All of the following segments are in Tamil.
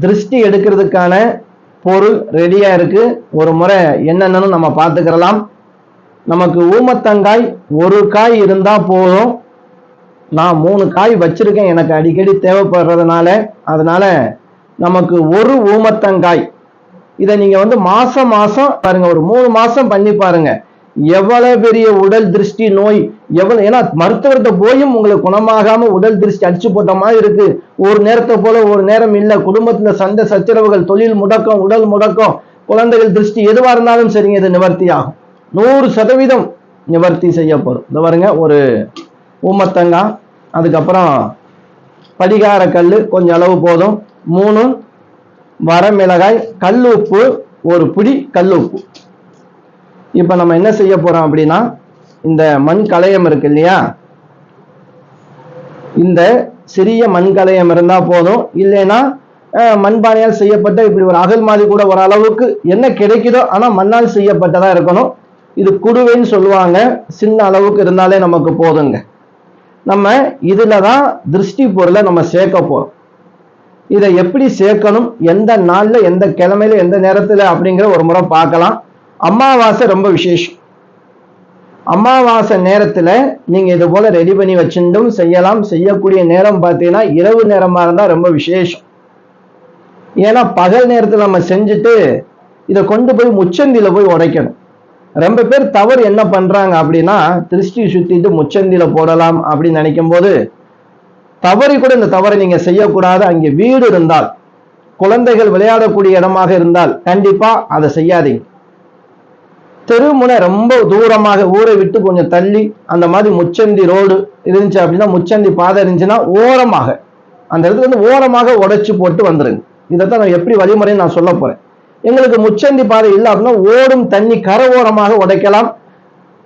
திருஷ்டி எடுக்கிறதுக்கான பொருள் ரெடியா இருக்கு. ஒரு முறை என்னென்னு நம்ம பார்த்துக்கிறலாம். நமக்கு ஊமத்தங்காய் ஒரு காய் இருந்தா போதும். நான் மூணு காய் வச்சிருக்கேன். எனக்கு அடிக்கடி தேவைப்படுறதுனால. அதனால நமக்கு ஒரு ஊமத்தங்காய். இதை நீங்க வந்து மாசம் மாசம் பாருங்க. ஒரு மூணு மாசம் பண்ணி பாருங்க. எவ்வளவு பெரிய உடல் திருஷ்டி நோய் எவ்வளவு ஏன்னா மருத்துவர்கிட்ட போயும் உங்களுக்கு குணமாகாம உடல் திருஷ்டி அடிச்சு போட்ட மாதிரி இருக்கு. ஒரு நேரத்தை போல ஒரு நேரம் இல்ல. குடும்பத்துல சண்டை சச்சரவுகள் தொழில் முடக்கம் உடல் முடக்கம் குழந்தைகள் திருஷ்டி எதுவா இருந்தாலும் சரிங்க இது நிவர்த்தி ஆகும். நூறு சதவீதம் நிவர்த்தி செய்யப்படும் இந்த பாருங்க ஒரு ஊமத்தங்காய் அதுக்கப்புறம் படிகார கல் கொஞ்சம் அளவு போதும். மூணு வரமிளகாய் கல் உப்பு ஒரு பிடி கல் உப்பு. இப்போ நம்ம என்ன செய்ய போறோம் அப்படின்னா இந்த மண் கலையம் இருக்கு இல்லையா? இந்த சிறிய மண் கலையம் இருந்தால் போதும். இல்லைன்னா மண்பானையால் செய்யப்பட்ட இப்படி ஒரு அகல் மாதிரி கூட ஒரு அளவுக்கு என்ன கிடைக்குதோ ஆனால் மண்ணால் செய்யப்பட்டதாக இருக்கணும். இது குடுவைன்னு சொல்லுவாங்க. சின்ன அளவுக்கு இருந்தாலே நமக்கு போதுங்க. நம்ம இதில் தான் திருஷ்டி பொருளை நம்ம சேர்க்க போகிறோம் இதை எப்படி சேர்க்கணும்? எந்த நாளில் எந்த கிழமையில எந்த நேரத்தில் அப்படிங்கிற ஒரு முறை பார்க்கலாம். அமாவாசை ரொம்ப விசேஷம். அமாவாசை நேரத்தில் நீங்கள் இது போல் ரெடி பண்ணி வச்சுட்டும் செய்யலாம். செய்யக்கூடிய நேரம் பார்த்தீங்கன்னா இரவு நேரமாக இருந்தால் ரொம்ப விசேஷம். ஏன்னா பகல் நேரத்தில் நம்ம செஞ்சுட்டு இதை கொண்டு போய் முச்சந்தியில் போய் உடைக்கணும். ரொம்ப பேர் தவறு என்ன பண்ணுறாங்க அப்படின்னா திருஷ்டி சுற்றிட்டு முச்சந்தியில் போடலாம் அப்படின்னு நினைக்கும் போது தவறி கூட இந்த தவறை நீங்கள் செய்யக்கூடாது. அங்கே வீடு இருந்தால் குழந்தைகள் விளையாடக்கூடிய இடமாக இருந்தால் கண்டிப்பாக அதை செய்யாதீங்க. தெருமுனை ரொம்ப தூரமாக ஊரை விட்டு கொஞ்சம் தள்ளி அந்த மாதிரி முச்சந்தி ரோடு இருந்துச்சு அப்படின்னா முச்சந்தி பாதை இருந்துச்சுன்னா ஓரமாக அந்த இடத்துல வந்து ஓரமாக உடைச்சு போட்டு வந்துருங்க. இதைத்தான் நான் எப்படி வழிமுறைன்னு நான் சொல்ல போறேன். எங்களுக்கு முச்சந்தி பாதை இல்லை அப்படின்னா ஓடும் தண்ணி கரை ஓரமாக உடைக்கலாம்.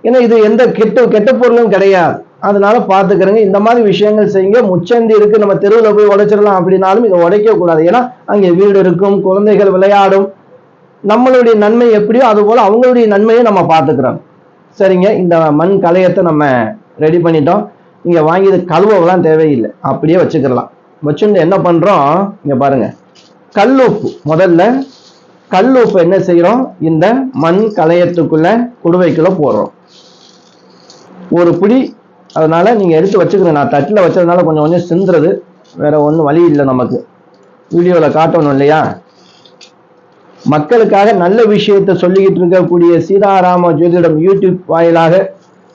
ஏன்னா இது எந்த கெட்ட கெட்ட பொருளும் கிடையாது. அதனால பார்த்துக்கிறங்க. இந்த மாதிரி விஷயங்கள் செய்யுங்க. முச்சந்தி இருக்கு நம்ம தெருவில் போய் உடைச்சிடலாம் அப்படின்னாலும் இதை உடைக்க கூடாது ஏன்னா அங்கே வீடு இருக்கும் குழந்தைகள் விளையாடும் நம்மளுடைய நன்மை எப்படியோ அது போல அவங்களுடைய நன்மையை நம்ம பார்த்துக்கிறோம். சரிங்க இந்த மண் கலையத்தை நம்ம ரெடி பண்ணிட்டோம். இங்க வாங்கி கழுவலாம் தேவையில்லை. அப்படியே வச்சுக்கலாம் வச்சுட்டு என்ன பண்றோம்? இங்க பாருங்க. கல் உப்பு முதல்ல கல் உப்பு என்ன செய்யறோம் இந்த மண் கலையத்துக்குள்ள குடுவைக்குள்ள போடுறோம். ஒரு பிடி அதனால நீங்க எடுத்து வச்சுக்கிறேன் நான் தட்டில் வச்சதுனால கொஞ்சம் கொஞ்சம் சிந்துறது. வேற ஒன்றும் வழி இல்லை நமக்கு. வீடியோவில் காட்டணும் இல்லையா? மக்களுக்காக நல்ல விஷயத்தை சொல்லிக்கிட்டு இருக்கக்கூடிய சீதாராம ஜோதிடம் யூடியூப் வாயிலாக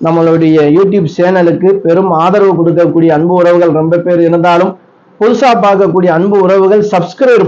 நம்மளுடைய யூடியூப் சேனலுக்கு பெரும் ஆதரவு கொடுக்கக்கூடிய அன்பு உறவுகள் ரொம்ப பேர் இருந்தாலும் புதுசாக பார்க்கக்கூடிய அன்பு உறவுகள் சப்ஸ்கிரைப்